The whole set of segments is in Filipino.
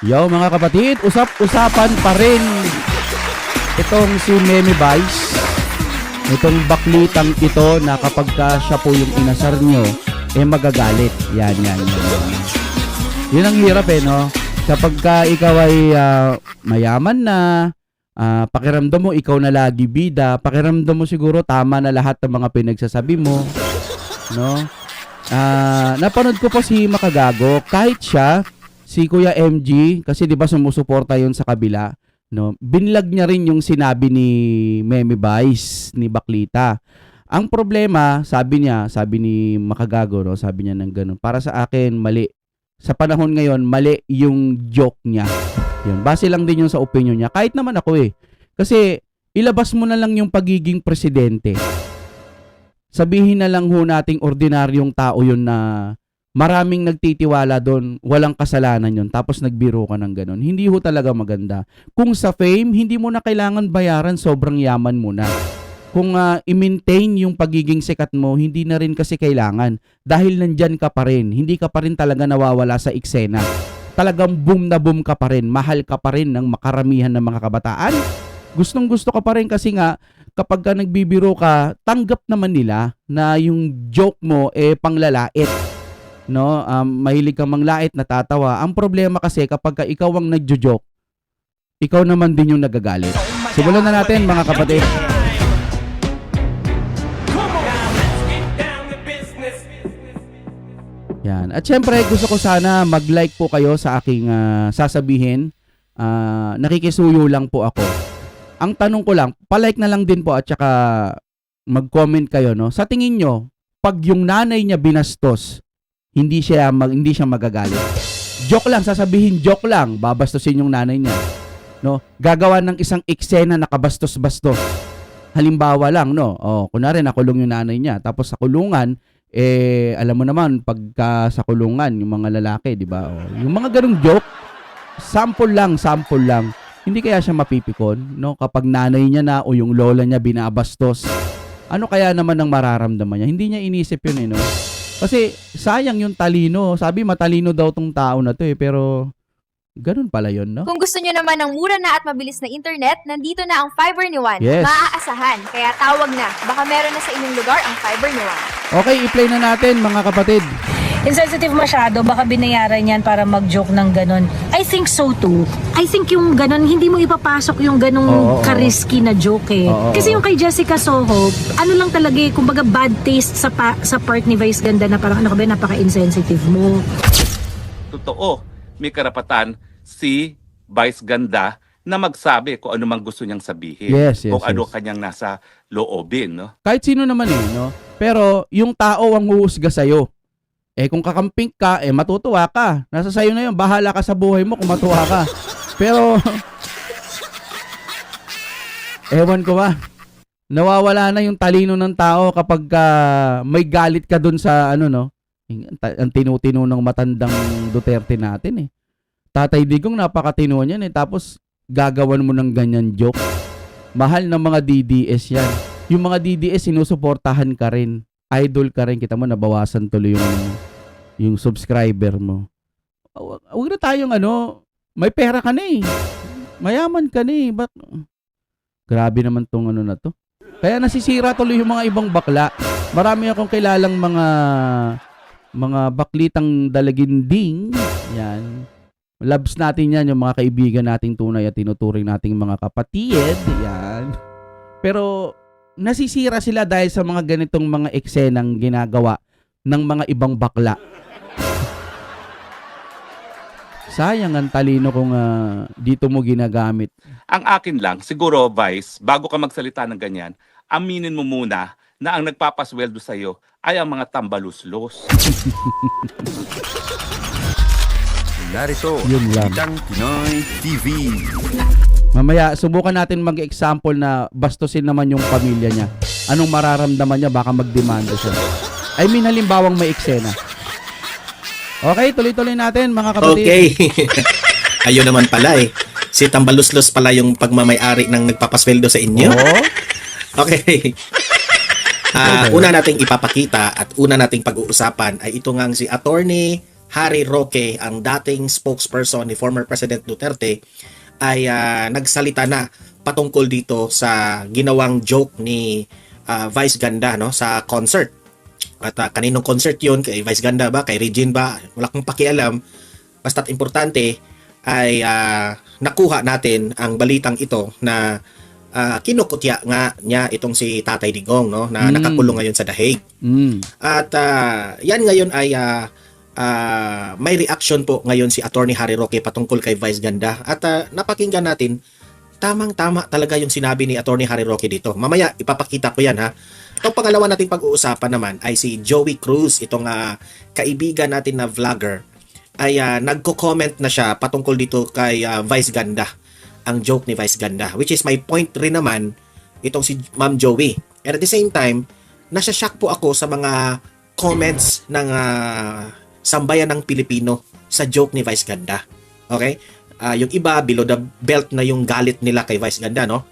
Yo mga kapatid, usap-usapan pa rin itong si Meme Vice. Itong baklitang ito na kapag ka siya po yung inasar nyo, eh magagalit. Yan, yan, yan. Yun ang hirap eh, no? Kapag ka ikaw ay ah, mayaman na, ah, pakiramdam mo ikaw na lagi bida, pakiramdam mo siguro tama na lahat ng mga pinagsasabi mo, no? Ah, napanood ko po si Makagago, kahit siya, si Kuya MG, kasi 'di ba sumusuporta 'yon sa kabila, no? Binlag niya rin yung sinabi ni Meme Vice ni Baklita. Ang problema, sabi niya, sabi ni Makagago, no, sabi niya ng ganun. Para sa akin, mali. Sa panahon ngayon, mali yung joke niya. Yun, base lang din yun sa opinion niya. Kahit naman ako eh. Kasi ilabas mo na lang yung pagiging presidente. Sabihin na lang ho nating ordinaryong tao yun na maraming nagtitiwala doon, walang kasalanan yun, tapos nagbiro ka ng ganun. Hindi ho talaga maganda. Kung sa fame, hindi mo na kailangan bayaran, sobrang yaman mo na. Kung ah, i-maintain yung pagiging sikat mo, hindi na rin kasi kailangan. Dahil nandyan ka pa rin, hindi ka pa rin talaga nawawala sa eksena. Talagang boom na boom ka pa rin, mahal ka pa rin ng makaramihan ng mga kabataan. Gustong gusto ka pa rin kasi nga, kapag ka nagbibiro ka, tanggap naman nila na yung joke mo eh panglalait no? Um, mahilig kang manglait, natatawa. Ang problema kasi kapag ka ikaw ang nagjo-joke, ikaw naman din yung nagagalit. Simulan na natin mga kapatid. Yan. At syempre, gusto ko sana mag-like po kayo sa aking ah, sasabihin. Ah, nakikisuyo lang po ako. Ang tanong ko lang, palike na lang din po at saka mag-comment kayo, no? Sa tingin nyo, pag yung nanay niya binastos, hindi siya mag, hindi siya magagalit. Joke lang, sasabihin joke lang, babastusin yung nanay niya. No? Gagawa ng isang eksena na kabastos-bastos. Halimbawa lang, no? Oh, kunwari nakulong yung nanay niya, tapos sa kulungan, eh alam mo naman pagka sa kulungan yung mga lalaki, 'di ba? Oh, yung mga ganung joke, sample lang, sample lang. Hindi kaya siya mapipikon, no? Kapag nanay niya na o yung lola niya binabastos. Ano kaya naman ang mararamdaman niya? Hindi niya inisip yun, eh, no? Kasi sayang yung talino. Sabi matalino daw tong tao na to eh, pero ganun pala yun, no? Kung gusto nyo naman ng mura na at mabilis na internet, nandito na ang Fiber ni Juan. Yes. Maaasahan, kaya tawag na. Baka meron na sa inyong lugar ang Fiber ni Juan. Okay, i-play na natin mga kapatid. Insensitive masyado, baka binayaran yan para mag-joke ng ganun. I think so too. I think yung ganun, hindi mo ipapasok yung ganung Oo, oo. ka-risky na joke eh. Oo, Kasi yung kay Jessica Soho, ano lang talaga eh, kumbaga bad taste sa pa- sa part ni Vice Ganda na parang ano ka ba, napaka-insensitive mo. totoo, may karapatan si Vice Ganda na magsabi kung ano mang gusto niyang sabihin. Yes, yes, kung ano yes. kanyang nasa loobin, no? Kahit sino naman eh, no? Pero yung tao ang huhusga sa'yo. Eh kung kakamping ka, eh matutuwa ka. Nasa sayo na yun. Bahala ka sa buhay mo kung matuwa ka. Pero, ewan ko ba, nawawala na yung talino ng tao kapag ka may galit ka dun sa ano no. Ang tinutino ng matandang Duterte natin eh. Tatay Digong napakatino niyan eh. Tapos gagawan mo ng ganyan joke. Mahal ng mga DDS yan. Yung mga DDS sinusuportahan ka rin. Idol ka rin. Kita mo nabawasan tuloy yung yung subscriber mo. Wag wag na tayong ano, may pera ka na eh. Mayaman ka na eh. Ba't, grabe naman tong ano na to. Kaya nasisira tuloy yung mga ibang bakla. Marami akong kilalang mga mga baklitang dalaginding. Yan. Loves natin yan, yung mga kaibigan nating tunay at tinuturing nating mga kapatid. Yan. Pero nasisira sila dahil sa mga ganitong mga eksenang ginagawa ng mga ibang bakla. Sayang ang talino kung ah, dito mo ginagamit. Ang akin lang, siguro, Vice, bago ka magsalita ng ganyan, aminin mo muna na ang nagpapasweldo sa'yo ay ang mga tambaluslos. Narito, Yun lang. Itang Pinoy TV. Mamaya, subukan natin mag-example na bastusin naman yung pamilya niya. Anong mararamdaman niya? Baka magdemanda siya. I mean, halimbawang may eksena. Okay, tuloy-tuloy natin mga kapatid. Okay. Ayun naman pala eh. Si Tambaluslos pala yung pagmamayari ng nagpapasweldo sa inyo. Oo. Okay. Ah, una nating ipapakita at una nating pag-uusapan ay ito ngang si Attorney Harry Roque, ang dating spokesperson ni former President Duterte, ay ah, nagsalita na patungkol dito sa ginawang joke ni ah, Vice Ganda no sa concert. At ah, kaninong concert yun? Kay Vice Ganda ba? Kay Regine ba? Wala kang pakialam. Basta't importante ay ah, nakuha natin ang balitang ito na ah, kinukutya nga niya itong si Tatay Digong no na Mm. nakakulong ngayon sa The Hague. Mm. At ah, yan ngayon ay ah, ah, may reaction po ngayon si Attorney Harry Roque patungkol kay Vice Ganda. At ah, napakinggan natin, tamang-tama talaga yung sinabi ni Attorney Harry Roque dito. Mamaya ipapakita ko yan ha. Itong pangalawa nating pag-uusapan naman ay si Joey Cruz, itong ah, kaibigan natin na vlogger ay ah, nagko-comment na siya patungkol dito kay ah, Vice Ganda. Ang joke ni Vice Ganda. Which is my point rin naman itong si Ma'am Joey. And at the same time, nasa shock po ako sa mga comments ng ah, sambayan ng Pilipino sa joke ni Vice Ganda. Okay? Ah, yung iba, below the belt na yung galit nila kay Vice Ganda, no?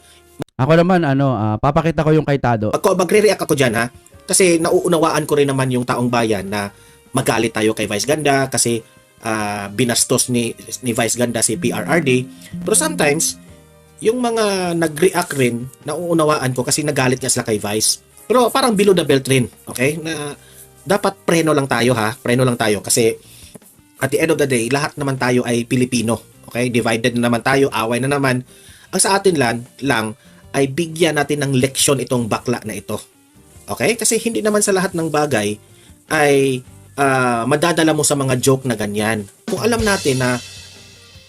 Ako naman, ano, ah, papakita ko yung kay Tado. Ako, magre-react ako dyan, ha? Kasi nauunawaan ko rin naman yung taong bayan na magalit tayo kay Vice Ganda kasi ah, binastos ni, ni Vice Ganda si PRRD. Pero sometimes, yung mga nag-react rin, nauunawaan ko kasi nagalit nga sila kay Vice. Pero parang below the belt rin, okay? Na dapat preno lang tayo ha, preno lang tayo kasi at the end of the day, lahat naman tayo ay Pilipino. Okay? Divided na naman tayo, away na naman. Ang sa atin lang, lang ay bigyan natin ng leksyon itong bakla na ito. Okay? Kasi hindi naman sa lahat ng bagay ay ah, madadala mo sa mga joke na ganyan. Kung alam natin na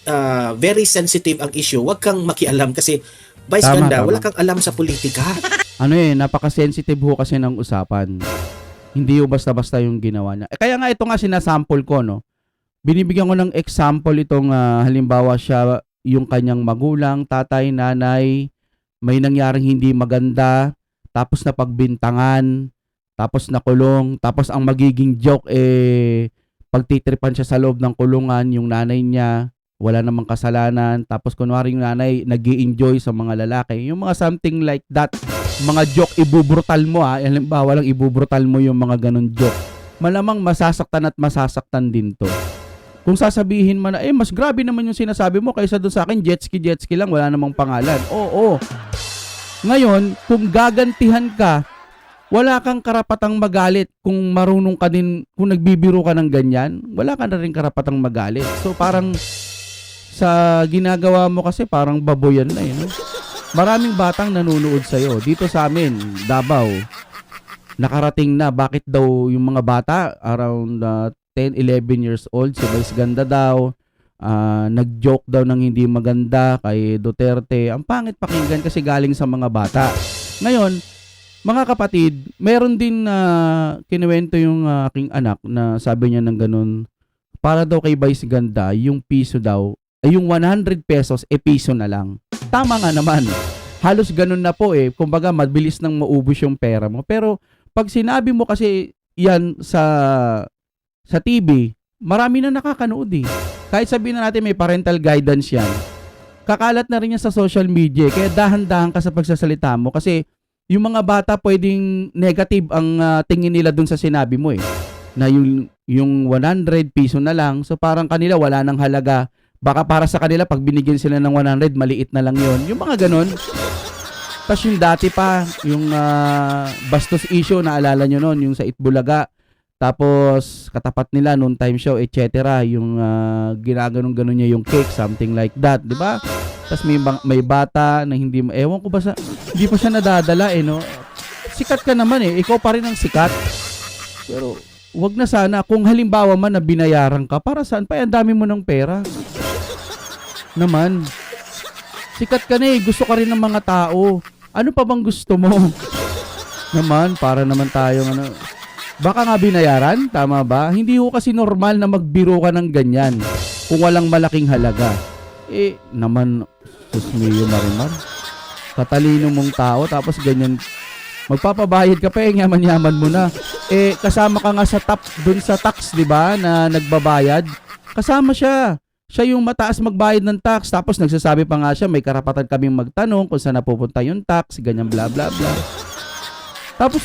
ah, very sensitive ang issue, wag kang makialam kasi Vice Tama, Ganda, tama. wala kang alam sa politika. Ano eh, napaka-sensitive ho kasi ng usapan. Hindi yung basta-basta yung ginawa niya. Eh, kaya nga ito nga sinasample ko, no? Binibigyan ko ng example itong ah, halimbawa siya, yung kanyang magulang, tatay, nanay, may nangyaring hindi maganda, tapos na pagbintangan, tapos nakulong, tapos ang magiging joke eh pagtitripan siya sa loob ng kulungan, yung nanay niya, wala namang kasalanan, tapos kunwari yung nanay nag enjoy sa mga lalaki, yung mga something like that, mga joke, ibubrutal mo ha, halimbawa lang ibubrutal mo yung mga ganun joke, malamang masasaktan at masasaktan din to. Kung sasabihin man na, eh, mas grabe naman yung sinasabi mo kaysa doon sa akin, jet ski, jet ski lang, wala namang pangalan. Oo. Ngayon, kung gagantihan ka, wala kang karapatang magalit kung marunong ka din, kung nagbibiro ka ng ganyan, wala ka na rin karapatang magalit. So parang sa ginagawa mo kasi parang baboyan na eh. No? Maraming batang nanonood sa'yo. Dito sa amin, Davao, nakarating na bakit daw yung mga bata around uh, 10, 11 years old, si Vice Ganda daw, ah, nag-joke daw ng hindi maganda kay Duterte. Ang pangit pakinggan kasi galing sa mga bata. Ngayon, mga kapatid, meron din na kinuwento yung ah, aking anak na sabi niya ng ganun, para daw kay Vice Ganda, yung piso daw, yung 100 pesos, e piso na lang. Tama nga naman. Halos ganun na po eh. Kumbaga, mabilis nang maubos yung pera mo. Pero, pag sinabi mo kasi yan sa sa TV, marami na nakakanood eh. Kahit sabihin na natin may parental guidance yan, kakalat na rin yan sa social media. eh. Kaya dahan-dahan ka sa pagsasalita mo kasi yung mga bata pwedeng negative ang ah, tingin nila dun sa sinabi mo eh. Na yung, yung 100 piso na lang, so parang kanila wala nang halaga. Baka para sa kanila, pag binigyan sila ng 100, maliit na lang yon Yung mga ganun. Tapos yung dati pa, yung ah, bastos issue, naalala nyo nun, yung sa Itbulaga. Tapos, katapat nila, noon time show, etc. Yung uh, ginaganon-ganon niya yung cake, something like that, di ba? Tapos may, may bata na hindi, ewan ko ba sa, hindi pa siya nadadala eh, no? Sikat ka naman eh, ikaw pa rin ang sikat. Pero, wag na sana, kung halimbawa man na binayaran ka, para saan pa? Eh, Ang dami mo ng pera. Naman. Sikat ka na eh, gusto ka rin ng mga tao. Ano pa bang gusto mo? naman, para naman tayong ano, Baka nga binayaran, tama ba? Hindi ho kasi normal na magbiro ka ng ganyan kung walang malaking halaga. Eh, naman, sus mio marimar. Katalino mong tao, tapos ganyan. Magpapabayad ka pa, eh, yaman-yaman mo na. Eh, kasama ka nga sa top, dun sa tax, di ba, na nagbabayad. Kasama siya. Siya yung mataas magbayad ng tax. Tapos nagsasabi pa nga siya, may karapatan kaming magtanong kung saan napupunta yung tax, ganyan bla bla bla. Tapos,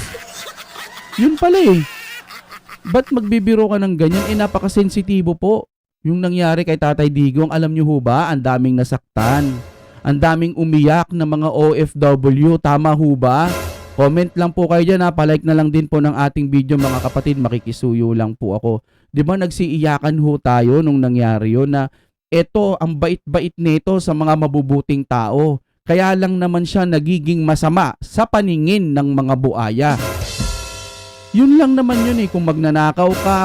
yun pala eh. ba't magbibiro ka ng ganyan? Eh, napakasensitibo po. Yung nangyari kay Tatay Digong, alam niyo ho ba, ang daming nasaktan. Ang daming umiyak ng mga OFW. Tama ho ba? Comment lang po kayo dyan ha. Palike na lang din po ng ating video mga kapatid. Makikisuyo lang po ako. Di ba nagsiiyakan ho tayo nung nangyari yun na eto ang bait-bait nito sa mga mabubuting tao. Kaya lang naman siya nagiging masama sa paningin ng mga buaya. Yun lang naman yun eh. Kung magnanakaw ka,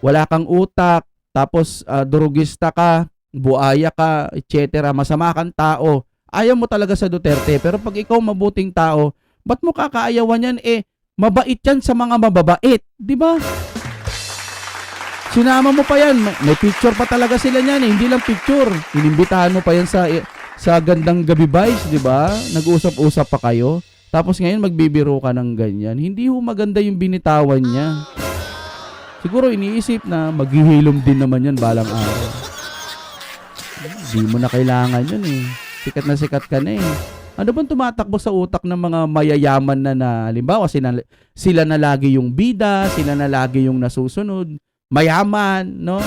wala kang utak, tapos ah, durugista ka, buaya ka, etc. Masama kang tao. Ayaw mo talaga sa Duterte. Pero pag ikaw mabuting tao, ba't mo kakaayawan yan? Eh, mabait yan sa mga mababait. Di ba? Sinama mo pa yan. May, picture pa talaga sila niyan eh. Hindi lang picture. Inimbitahan mo pa yan sa sa gandang gabi vibes, di ba? Nag-usap-usap pa kayo. Tapos ngayon magbibiro ka ng ganyan. Hindi ho maganda yung binitawan niya. Siguro iniisip na maghihilom din naman yan balang araw. Hindi mo na kailangan yun eh. Sikat na sikat ka na eh. Ano bang tumatakbo sa utak ng mga mayayaman na na, halimbawa sila, sila na lagi yung bida, sila na lagi yung nasusunod, mayaman, no?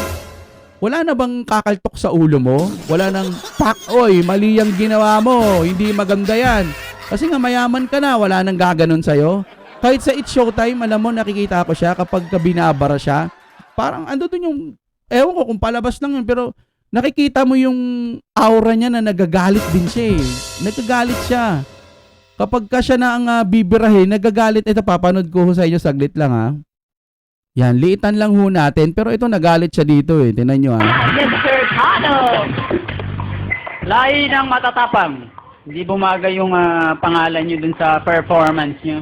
Wala na bang kakaltok sa ulo mo? Wala nang, pak, oy, mali yung ginawa mo, hindi maganda yan. Kasi nga mayaman ka na, wala nang gaganon sa'yo. Kahit sa It's Showtime, alam mo, nakikita ko siya kapag ka binabara siya, parang ando dun yung, ewan ko kung palabas lang yun, pero nakikita mo yung aura niya na nagagalit din siya eh. Nagagalit siya. Kapag ka siya na ang ah, bibirahin, nagagalit. Ito, papanood ko sa inyo saglit lang ha. Yan, liitan lang ho natin. Pero ito, nagalit siya dito eh. Tinan nyo ha. Mr. Tano! Lahi ng matatapang. Hindi bumagay yung ah, pangalan nyo dun sa performance nyo.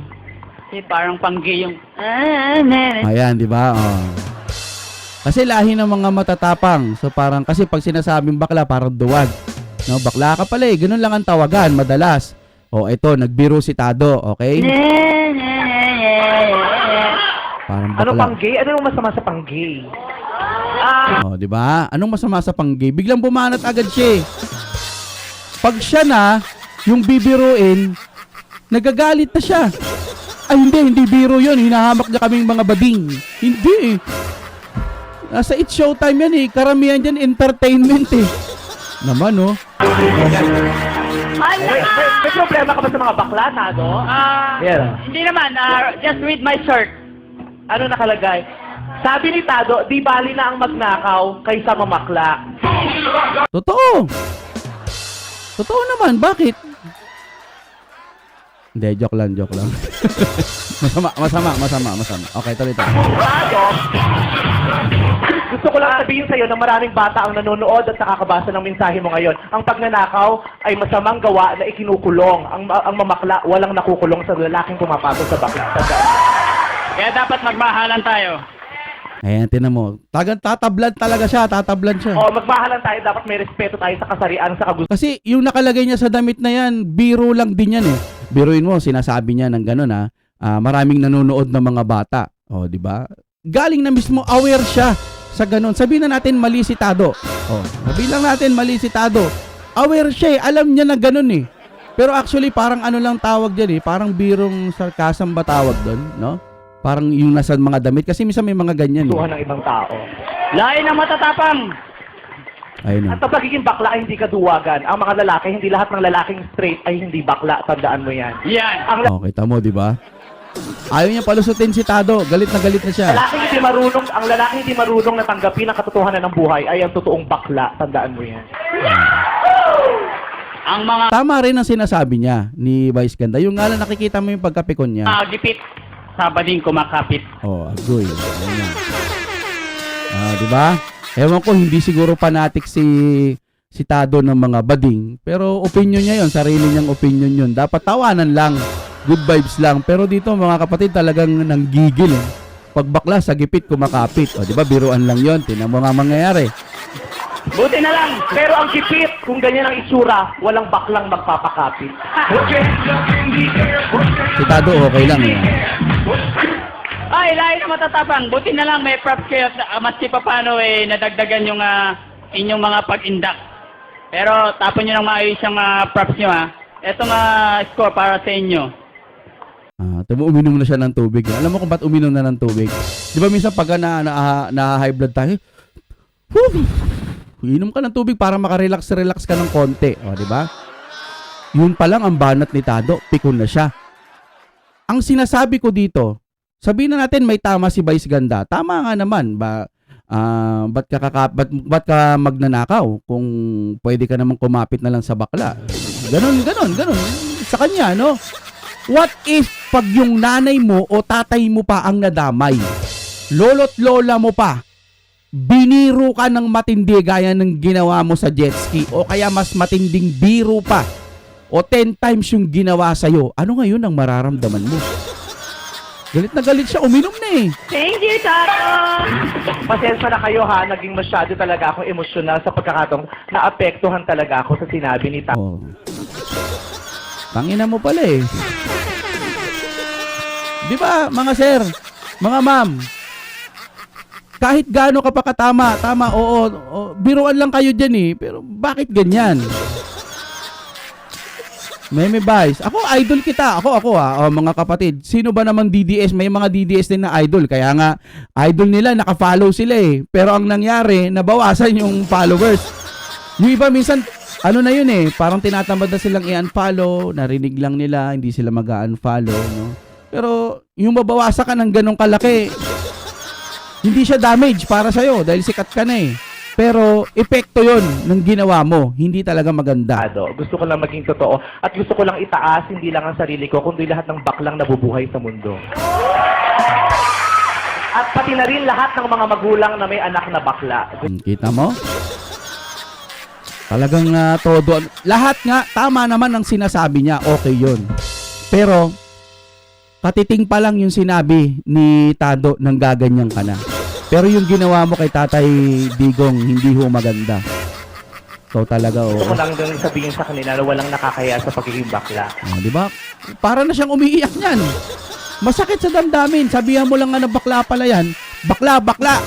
Kasi parang panggi yung... Ah, nene. Ayan, di ba? Oh. Kasi lahi ng mga matatapang. So parang, kasi pag sinasabing bakla, parang duwag. No, bakla ka pala eh. Ganun lang ang tawagan, madalas. O, ito, nagbiro si Tado, okay? Parang. Ano pang-gay? Ano yung masama sa pang-gay? Oh, di ba? Anong masama sa panggay? Biglang bumanat agad siya. eh. Pag siya na, yung bibiruin, nagagalit na siya. Ay, hindi, hindi biro yun. Hinahamak niya kaming mga bading. Hindi eh. Nasa It's Showtime yan eh. Karamihan dyan entertainment eh. Naman oh. May, may, may problema ka ba sa mga bakla, Tado? Ah, Yeah. hindi naman. ah, just read my shirt. Ano nakalagay? Sabi ni Tado, di bali na ang magnakaw kaysa mamakla. Totoo. Totoo naman. Bakit? Hindi, joke lang, joke lang. masama, masama, masama, masama. Okay, tuloy tayo. Tado, gusto ko lang sabihin sa'yo na maraming bata ang nanonood at nakakabasa ng mensahe mo ngayon. Ang pagnanakaw ay masamang gawa na ikinukulong. Ang, ang mamakla, walang nakukulong sa lalaking pumapasok sa bakla. Tandaan. Kaya dapat magmahalan tayo. Ayan, tinan mo. Tagang tatablan talaga siya, tatablan siya. O, magmahalan tayo. Dapat may respeto tayo sa kasarian, sa kagustuhan. Kasi yung nakalagay niya sa damit na yan, biro lang din yan eh. Biruin mo, sinasabi niya ng gano'n ha, ah, maraming nanonood ng mga bata. O, di ba? Galing na mismo, aware siya sa gano'n. Sabihin na natin mali si Tado. O, sabihin lang natin mali si Tado. Aware siya eh, alam niya na gano'n eh. Pero actually, parang ano lang tawag dyan eh, parang birong sarcasm ba tawag doon, no? Parang yung nasa mga damit. Kasi minsan may mga ganyan eh. ng ibang tao. Lahi ng matatapang. Ayun At eh. sa pagiging bakla ay hindi kaduwagan. Ang mga lalaki, hindi lahat ng lalaking straight ay hindi bakla. Tandaan mo yan. Yan. Ang Oh, kita mo, di ba? Ayaw niya palusutin si Tado. Galit na galit na siya. lalaki hindi marunong, ang lalaki hindi marunong na tanggapin ang katotohanan ng buhay ay ang totoong bakla. Tandaan mo yan. Ang mga Tama rin ang sinasabi niya ni Vice Ganda. Yung nga lang nakikita mo yung pagkapikon niya. uh, gipit. Sabading kumakapit. Oh, agoy. Ayun na. Ah, di ba? Ewan ko, hindi siguro fanatic si si Tado ng mga bading. Pero opinion niya yon sarili niyang opinion yun. Dapat tawanan lang. Good vibes lang. Pero dito mga kapatid talagang nanggigil. Eh. Pag bakla sa gipit, kumakapit. O, di ba? Biruan lang yon Tinan mo nga mangyayari. Buti na lang. Pero ang kipit, kung ganyan ang itsura, walang baklang magpapakapit. Si Tado okay lang eh. Ay, lahi ng matatapang. Buti na lang may props kayo. Uh, maski pa paano eh, nadagdagan yung ah, inyong mga pag-indak. Pero tapon nyo ng maayos yung ah, props nyo ha. Ito nga score para sa inyo. Ah, Ah, tamo uminom na siya ng tubig. Alam mo kung ba't uminom na ng tubig? Di ba minsan pag na, na, na high blood tayo, whew, inom ka ng tubig para makarelax-relax ka ng konti. O, di ba? Yun pa lang ang banat ni Tado, pikon na siya. Ang sinasabi ko dito, sabihin na natin may tama si Vice Ganda. Tama nga naman. Ba, ah ba't, ka kaka, ba't, ba't ka magnanakaw kung pwede ka namang kumapit na lang sa bakla? Ganon, ganon, ganon. Sa kanya, no? What if pag yung nanay mo o tatay mo pa ang nadamay? Lolo't lola mo pa, biniro ka ng matindi gaya ng ginawa mo sa jet ski o kaya mas matinding biro pa o 10 times yung ginawa sa'yo, ano ngayon ang mararamdaman mo? Galit na galit siya, uminom na eh. Thank you, Tato! Pasensya na kayo ha, naging masyado talaga akong emosyonal sa pagkakataong naapektuhan talaga ako sa sinabi ni Ta. Oh. Tangina mo pala eh. Di ba, mga sir, mga ma'am, kahit gaano ka pa katama, tama, oo, oo, biruan lang kayo dyan eh, pero bakit ganyan? Meme Vice. Ako, idol kita. Ako, ako ah. O, mga kapatid. Sino ba namang DDS? May mga DDS din na idol. Kaya nga, idol nila, naka-follow sila eh. Pero ang nangyari, nabawasan yung followers. Yung iba minsan, ano na yun eh, parang tinatamad na silang i-unfollow, narinig lang nila, hindi sila mag-unfollow, no? Pero yung mabawasan ka ng ganong kalaki, hindi siya damage para sa'yo dahil sikat ka na eh. Pero epekto yon ng ginawa mo, hindi talaga maganda. Ado. Gusto ko lang maging totoo at gusto ko lang itaas hindi lang ang sarili ko kundi lahat ng baklang nabubuhay sa mundo. At pati na rin lahat ng mga magulang na may anak na bakla. Hmm, Kita mo? Talagang ah, todo. Lahat nga, tama naman ang sinasabi niya. Okay yon. Pero, katiting pa lang yung sinabi ni Tado nang gaganyan ka na. Pero yung ginawa mo kay Tatay Digong, hindi ho maganda. Ikaw talaga, Gusto oo. ko lang din sabihin sa kanila na walang nakakaya sa pagiging bakla. Oh, di ba? Para na siyang umiiyak niyan. Masakit sa damdamin. Sabihan mo lang nga na bakla pala yan. Bakla, bakla.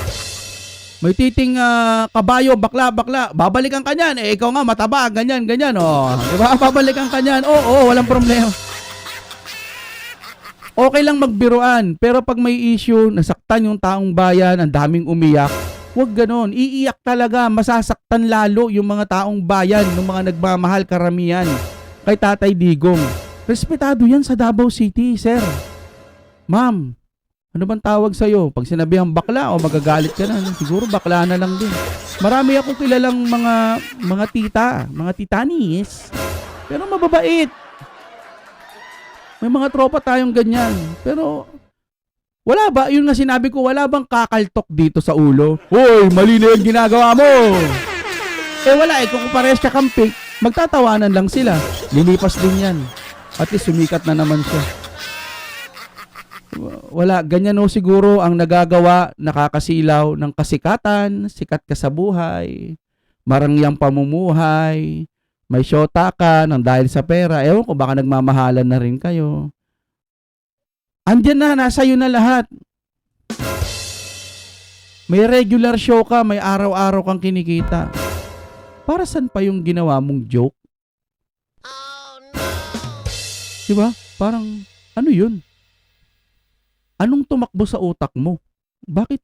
May titing ah, kabayo, bakla, bakla. Babalikan ka niyan. Eh, ikaw nga mataba, ganyan, ganyan. Oh. Di ba? Babalikan ka niyan. Oo, oo, walang problema. Okay lang magbiruan, pero pag may issue, nasaktan yung taong bayan, ang daming umiyak, Huwag ganon. Iiyak talaga. Masasaktan lalo yung mga taong bayan, ng mga nagmamahal karamihan. Kay Tatay Digong. Respetado yan sa Davao City, sir. Ma'am, ano bang tawag sa'yo? Pag sinabihan bakla o magagalit ka na, siguro bakla na lang din. Marami akong kilalang mga mga tita, mga titanis. Pero mababait. May mga tropa tayong ganyan. Pero wala ba? Yun nga sinabi ko, wala bang kakaltok dito sa ulo? Hoy, mali na yung ginagawa mo! Eh wala eh, kung parehas ka kampik, magtatawanan lang sila. Lilipas din yan. At least sumikat na naman siya. Wala, ganyan o siguro ang nagagawa, nakakasilaw ng kasikatan, sikat ka sa buhay, marangyang pamumuhay, may syota ka ng dahil sa pera. Ewan ko, baka nagmamahalan na rin kayo. Andyan na, nasa iyo na lahat. May regular show ka, may araw-araw kang kinikita. Para saan pa yung ginawa mong joke? Oh no! Diba? Parang, ano yun? Anong tumakbo sa utak mo? Bakit?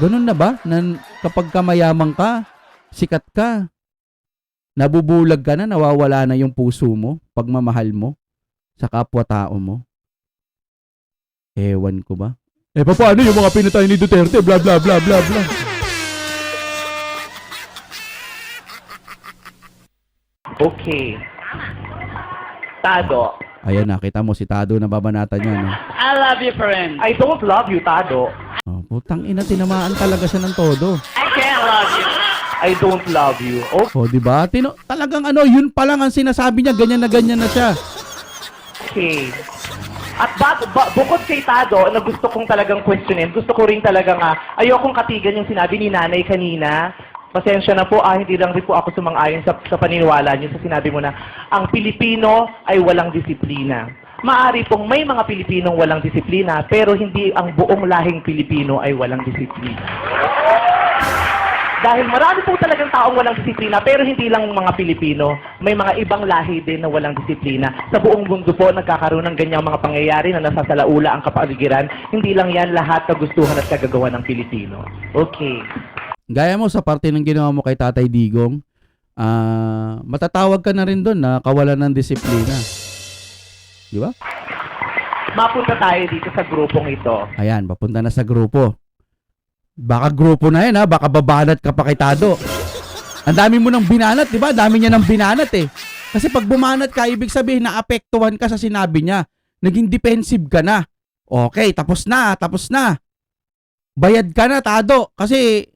Ganun na ba? Na kapag ka mayaman ka, sikat ka, nabubulag ka na, nawawala na yung puso mo, pagmamahal mo, sa kapwa-tao mo? Ewan ko ba? Eh, paano yung mga pinatay ni Duterte? Bla, bla, bla, bla, bla. Okay. Tado. Ayan, nakita mo si Tado na babanatan niya, no? I love you, friend. I don't love you, Tado. Oh, putang ina, tinamaan talaga siya ng todo. I can't love you. I don't love you. Okay. Oh, di ba? Tino, talagang ano, yun pa lang ang sinasabi niya, ganyan na ganyan na siya. Okay. At ba, ba- bukod kay Tado, na gusto kong talagang questionin, gusto ko rin talaga nga, ayokong katigan yung sinabi ni nanay kanina. Pasensya na po, ah, hindi lang rin po ako sumang-ayon sa, sa paniniwala niyo sa sinabi mo na ang Pilipino ay walang disiplina. Maari pong may mga Pilipinong walang disiplina, pero hindi ang buong lahing Pilipino ay walang disiplina. Dahil marami po talagang taong walang disiplina, pero hindi lang mga Pilipino. May mga ibang lahi din na walang disiplina. Sa buong mundo po, nagkakaroon ng ganyang mga pangyayari na nasasalaula ang kapaligiran. Hindi lang yan lahat kagustuhan at kagagawa ng Pilipino. Okay. Gaya mo sa parte ng ginawa mo kay Tatay Digong, ah matatawag ka na rin doon na kawalan ng disiplina. Di ba? Mapunta tayo dito sa grupong ito. Ayan, papunta na sa grupo. Baka grupo na yan ha, baka babanat ka pa kay Tado. Ang dami mo nang binanat, di ba? Dami niya nang binanat eh. Kasi pag bumanat ka, ibig sabihin na apektuhan ka sa sinabi niya. Naging defensive ka na. Okay, tapos na, tapos na. Bayad ka na, Tado. Kasi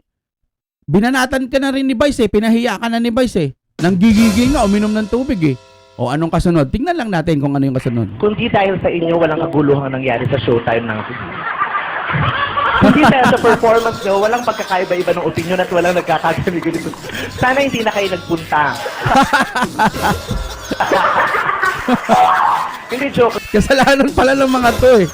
binanatan ka na rin ni Vice eh. Pinahiya ka na ni Vice eh. Nang gigigil nga, uminom ng tubig eh. O anong kasunod? Tingnan lang natin kung ano yung kasunod. Kundi dahil sa inyo, walang kaguluhan nangyari sa showtime ng Kundi dahil sa performance nyo, walang pagkakaiba-iba ng opinion at walang nagkakagaling Sana hindi na kayo nagpunta. hindi joke Kasalanan pala ng mga to eh.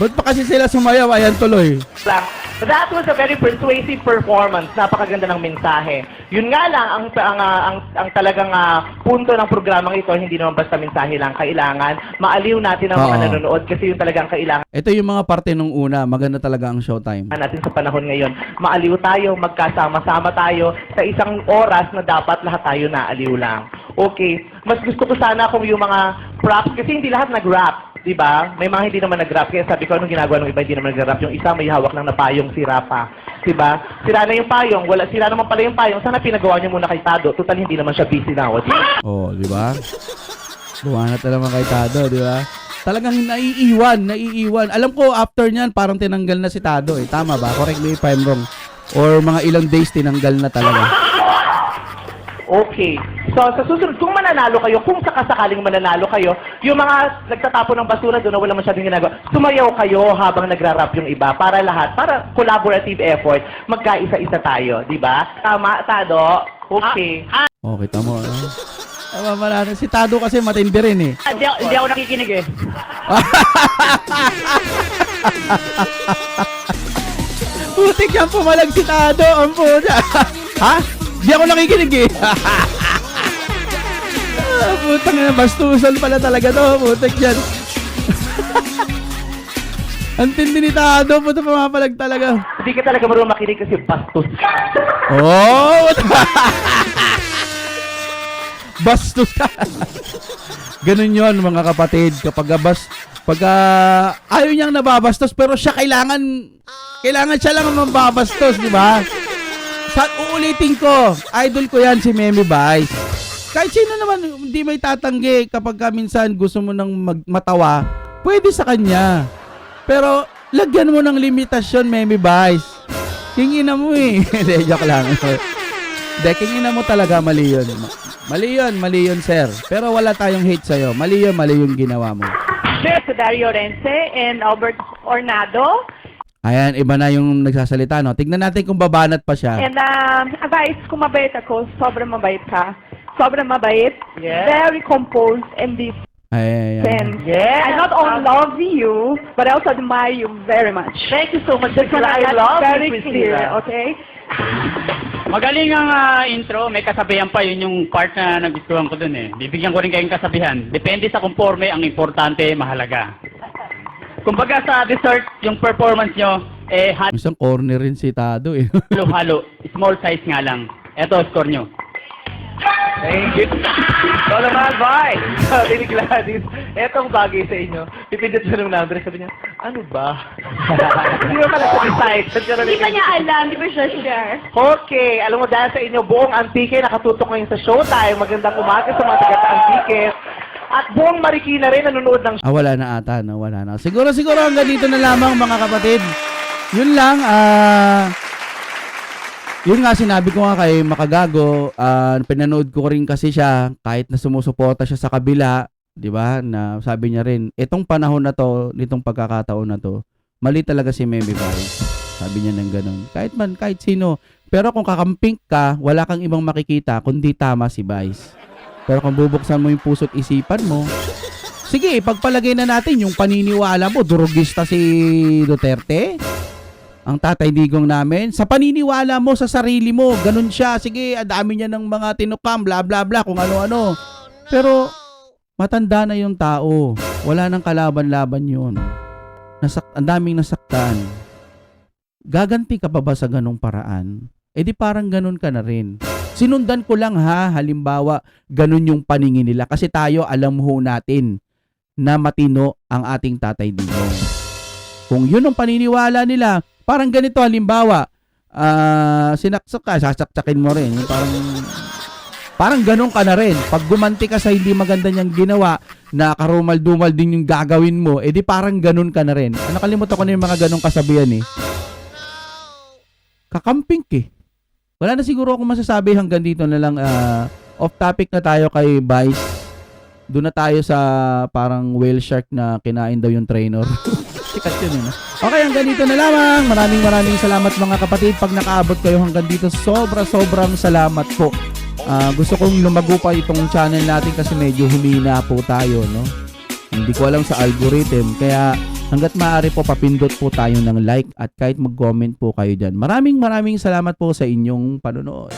Ba't pa kasi sila sumayaw? Ayan tuloy. lang. That was a very persuasive performance. Napakaganda ng mensahe. Yun nga lang, ang, ang, ah, ang, ang talagang ah, punto ng programang ito, hindi naman basta mensahe lang. Kailangan maaliw natin ang mga Oo. nanonood kasi yun talagang kailangan Ito yung mga parte nung una. Maganda talaga ang showtime. natin sa panahon ngayon. Maaliw tayo, magkasama-sama tayo sa isang oras na dapat lahat tayo naaliw lang. Okay, mas gusto ko sana kung yung mga props, kasi hindi lahat nag-rap, di ba? May mga hindi naman nag-rap, kaya sabi ko, anong ginagawa ng iba hindi naman nag-rap? Yung isa may hawak ng napayong sira pa, di ba? Sira na yung payong, wala, sira naman pala yung payong, sana pinagawa niyo muna kay Tado, total hindi naman siya busy di ba? Oh, di ba? Buwanat na naman kay Tado, di ba? Talagang naiiwan, naiiwan. Alam ko, after niyan, parang tinanggal na si Tado eh. Tama ba? Correct me if I'm wrong. Or mga ilang days tinanggal na talaga. Okay. So, sa susunod, kung mananalo kayo, kung sakasakaling mananalo kayo, yung mga nagtatapon ng basura doon na wala masyadong ginagawa, sumayaw kayo habang nagra-rap yung iba para lahat, para collaborative effort, magkaisa-isa tayo, di ba? Tama, Tado? Okay. Oh, kita mo. ah. Tama natin? Si Tado kasi matindi rin eh. Hindi, ako- hindi ako nakikinig eh. Putik yan pumalag si Tado. Ang puta. ha? Di ako nakikinig eh. ah, putang na, bastusan pala talaga to. Putik yan. Ang tindi ni Tado. Puta pumapalag talaga. Hindi ka talaga marunong makinig kasi bastos. Oh! Bastos ka. Ganun yon mga kapatid. Kapag bas, pag ah, ayaw niyang nababastos pero siya kailangan kailangan siya lang ang mababastos, di ba? Sa uulitin ko, idol ko yan si Meme Vice. Kahit sino naman hindi may tatanggi kapag ka minsan gusto mo nang mag- matawa, pwede sa kanya. Pero lagyan mo ng limitasyon, Meme Vice. Kingin na mo eh. Hindi, joke lang. Hindi, kingin na mo talaga, mali yun. Ma- Mali yun, mali yun, sir. Pero wala tayong hate sa'yo. Mali yun, mali yung ginawa mo. Yes, Dario Rense and Albert Ornado. Ayan, iba na yung nagsasalita, no? Tignan natin kung babanat pa siya. And um, advice, kung mabait ako, sobrang mabait ka. Sobrang mabait. Yes. Very composed and decent. Ay, ay, ay. Yes. I not only love you, but I also admire you very much. Thank you so much. Wanna I love very you, clear, okay? Magaling ang ah, intro, may kasabihan pa, yun yung part na nagustuhan ko dun eh. Bibigyan ko rin kayong kasabihan. Depende sa conforme, ang importante, mahalaga. Kumbaga sa dessert, yung performance nyo, eh, Isang corner rin si Tado, eh. halo-halo. Small size nga lang. Eto, score nyo. Thank you. Ikaw naman, bye! Sabi ni Gladys, etong bagay sa inyo. Pipindot siya ng number. Sabi niya, ano ba? Hindi mo pala sa decide. Hindi pa niya alam, di ba siya share? Okay, alam mo dahil sa inyo, buong Antique nakatutok ngayon sa Showtime. Magandang umaga sa mga taga-Antique. At buong Marikina rin nanonood ng Ah, wala na ata, no? Wala na. Siguro, siguro hanggang dito na lamang, mga kapatid. Yun lang, ah... yun nga, sinabi ko nga kay Makagago, ah, pinanood ko rin kasi siya, kahit na sumusuporta siya sa kabila, di ba, na sabi niya rin, itong panahon na to, nitong pagkakataon na to, mali talaga si Meme Vice. Sabi niya ng ganun. Kahit man, kahit sino. Pero kung kakamping ka, wala kang ibang makikita, kundi tama si Vice. Pero kung bubuksan mo yung puso't isipan mo, sige, pagpalagay na natin yung paniniwala mo, durugista si Duterte. ang tatay digong namin. Sa paniniwala mo sa sarili mo, ganun siya. Sige, dami niya ng mga tinukam, bla bla bla, kung ano-ano. Pero, matanda na yung tao. Wala nang kalaban-laban yun. Nasak ang daming nasaktan. Gaganti ka pa ba sa ganong paraan? Eh di parang ganun ka na rin. Sinundan ko lang ha, halimbawa, ganun yung paningin nila. Kasi tayo, alam ho natin na matino ang ating tatay digong. Kung yun ang paniniwala nila, parang ganito halimbawa, ah sinaksak ka, sasaksakin mo rin. Parang parang ganun ka na rin. Pag gumanti ka sa hindi maganda niyang ginawa, na karumal-dumal din yung gagawin mo, eh di parang ganun ka na rin. Ah, Nakalimutan ko na yung mga ganong kasabihan eh. Kakamping eh. Wala na siguro akong masasabi hanggang dito na lang. ah, off topic na tayo kay Vice. Doon na tayo sa parang whale shark na kinain daw yung trainer. Sikat yun yun. ah. Okay, hanggang dito na lamang. Maraming maraming salamat mga kapatid. Pag nakaabot kayo hanggang dito, sobra sobrang salamat po. Ah, gusto kong lumago pa itong channel natin kasi medyo humina po tayo, no? Hindi ko alam sa algorithm. Kaya hanggat maaari po, papindot po tayo ng like at kahit mag-comment po kayo dyan. Maraming maraming salamat po sa inyong panonood.